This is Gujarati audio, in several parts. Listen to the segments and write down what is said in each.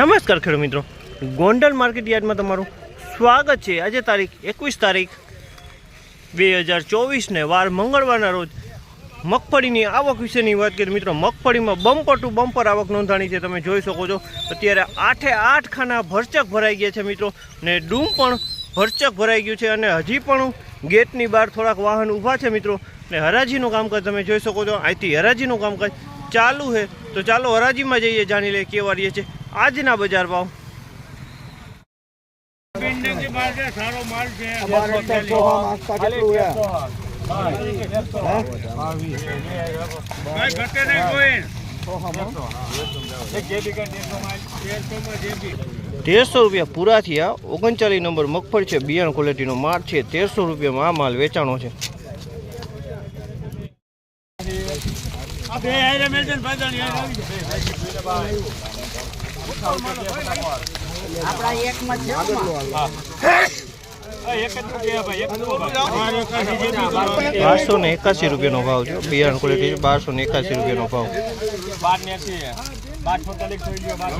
નમસ્કાર ખેડૂત મિત્રો. ગોંડલ માર્કેટ યાર્ડમાં તમારું સ્વાગત છે. આજે તારીખ એકવીસ તારીખ બે હજાર ચોવીસને વાર મંગળવારના રોજ મગફળીની આવક વિશેની વાત કરીએ મિત્રો, મગફળીમાં બમ્પર ટુ બમ્પર આવક નોંધાણી છે. તમે જોઈ શકો છો, અત્યારે આઠે આઠ ખાના ભરચક ભરાઈ ગયા છે મિત્રો ને ડૂમ પણ ભરચક ભરાઈ ગયું છે અને હજી પણ ગેટની બહાર થોડાક વાહન ઊભા છે મિત્રો ને હરાજીનું કામકાજ તમે જોઈ શકો છો. અહીંથી હરાજીનું કામકાજ ચાલુ છે. તો ચાલો હરાજીમાં જઈએ, જાણી લઈએ કેવા રહીએ છે. આજના બજાર ભાવ સારો માલ છે. તેરસો રૂપિયા પૂરા થયા ઓગણચાલીસ નંબર મગફળી છે બિયારણ ક્વોલિટીનો માલ છે તેરસો રૂપિયામાં આ માલ વેચાણો છે આ બે હારે મેજન ને પાછળ હારે આવી જાય. આ એક માં રૂપિયા ભાઈ, એક જ રૂપિયા. અમારે એકાશી જે બી કરો. બારસો ને એકાસી રૂપિયાનો ભાવ છે. બિયારણ ક્વોલિટી છે બારસો ને એકાસી રૂપિયાનો ભાવ. બારસો ને એંસી. બાર છોતેર થઈ ગયો, બાર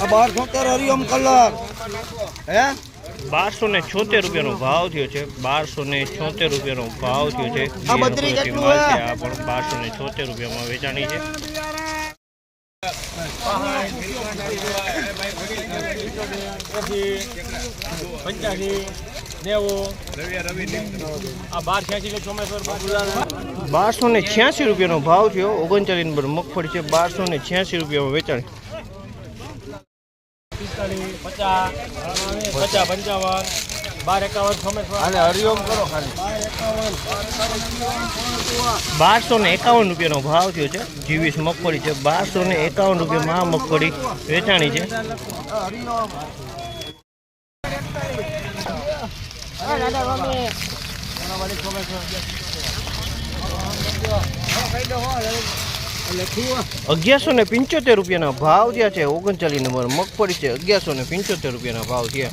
આ બાર છોતેર હરિયમ કલર. હે? બારસો ને છોતેર રૂપિયાનો ભાવ થયો છે. બારસો ને છોતેર રૂપિયાનો ભાવ થયો છે? છે. આ પણ બારસો ને છોતેર રૂપિયામાં વેચાણી છે. પંચ્યાસી બારસો ને છ્યાસી રૂપિયાનો ભાવ થયો. ઓગણચાલીસ નંબર મગફળી છે. બારસો ને છ્યાસી રૂપિયામાં વેચાણ. પચાસ પચાસ પંચાવન. બાર એકાવન અને હરિયમ કરો ખાલી. બારસો ને એકાવન રૂપિયાનો ભાવ થયો છે. જીવીસ મગફળી છે. બારસો ને એકાવન રૂપિયામાં આ મગફળી વેચાણી છે. અગિયારસો ને પંચોતેર રૂપિયાના ભાવ થયા છે. ઓગણચાલીસ નંબર મગફળી છે. અગિયારસો ને પંચોતેર રૂપિયાના ભાવ થયા.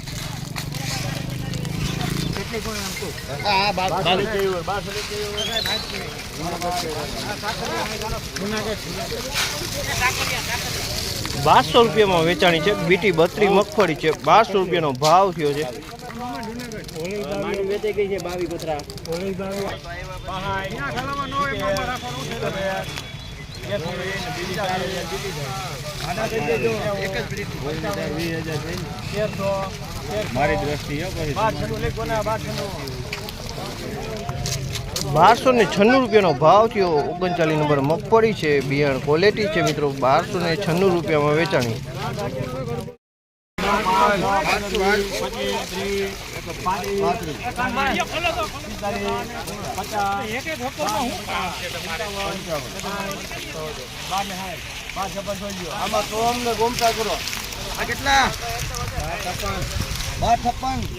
બારસો રૂપિયામાં વેચાણી છે બીટી બત્રી મગફળી છે બારસો રૂપિયાનો ભાવ થયો છે. મારી દ્રષ્ટિએ બારસો ને છન્નું રૂપિયાનો ભાવ થયો. ઓગણચાલીસ નંબર મગફળી છે, બિયારણ ક્વોલિટી છે મિત્રો. બારસો ને છન્નું રૂપિયામાં વેચાણી.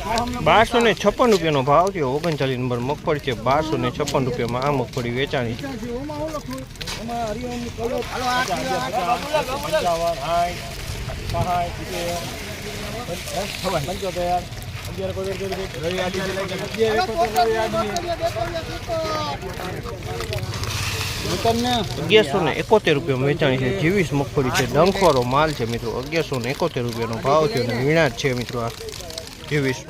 આમાં બારસો ને છપ્પન રૂપિયાનો ભાવ છે ઓગણચાલીસ નંબર મગફળી છે. બારસો ને છપ્પન રૂપિયામાં આ મગફળી વેચાણી છે. અગિયારસો ને એકોતેર રૂપિયામાં વેચાણી છે. જીવીસ મગફળી છે. ડંખવાળો માલ છે મિત્રો. અગિયારસો ને એકોતેર રૂપિયાનો ભાવ છે અને વીણા છે મિત્રો આ જીવીસ.